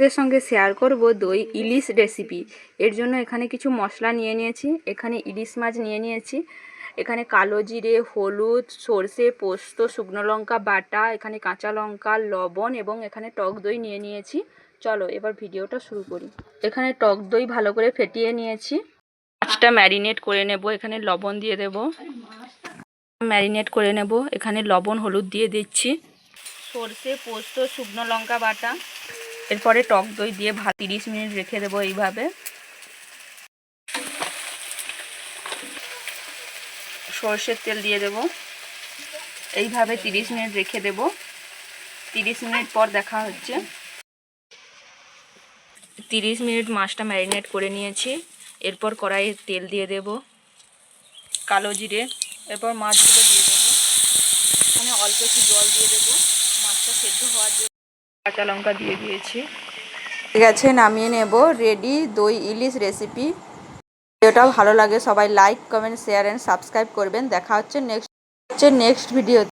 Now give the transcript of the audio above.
এর সঙ্গে শেয়ার করব দই ইলিশ রেসিপি এর জন্য এখানে কিছু মশলা নিয়ে নিয়েছি। এখানে ইলিশ মাছ নিয়ে নিয়েছি। এখানে কালো জিরে, হলুদ, সর্ষে, পোস্ত, শুকনো লঙ্কা বাটা, এখানে কাঁচা লঙ্কা, লবণ এবং এখানে টক দই নিয়ে নিয়েছি। চলো এবার ভিডিওটা শুরু করি। এখানে টক দই ভালো করে ফেটিয়ে নিয়েছি। মাছটা ম্যারিনেট করে নেব। এখানে লবণ দিয়ে দেব। ম্যারিনেট করে নেব। এখানে লবণ, হলুদ দিয়ে দিচ্ছি। সর্ষে, পোস্ত, শুকনো লঙ্কা বাটা। এরপরে টক দই দিয়ে ভাত তিরিশ মিনিট রেখে দেবো এইভাবে। সর্ষের তেল দিয়ে দেব। এইভাবে তিরিশ মিনিট রেখে দেব। তিরিশ মিনিট পর দেখা হচ্ছে। তিরিশ মিনিট মাছটা ম্যারিনেট করে নিয়েছি। এরপর কড়াইয়ে তেল দিয়ে দেব। কালো জিরে। এরপর মাছগুলো দিয়ে দেবো। এখানে অল্প একটু জল দিয়ে দেবো। মাছটা সেদ্ধ হওয়ার জন্য কাঁচা লঙ্কা দিয়ে দিয়েছি। ঠিক আছে, নামিয়ে নেব। রেডি দই, ইলিশ রেসিপি ভিডিওটা ভালো লাগে, সবাই like comment share and subscribe করবেন। দেখা হচ্ছে নেক্সট হচ্ছে নেক্সট ভিডিও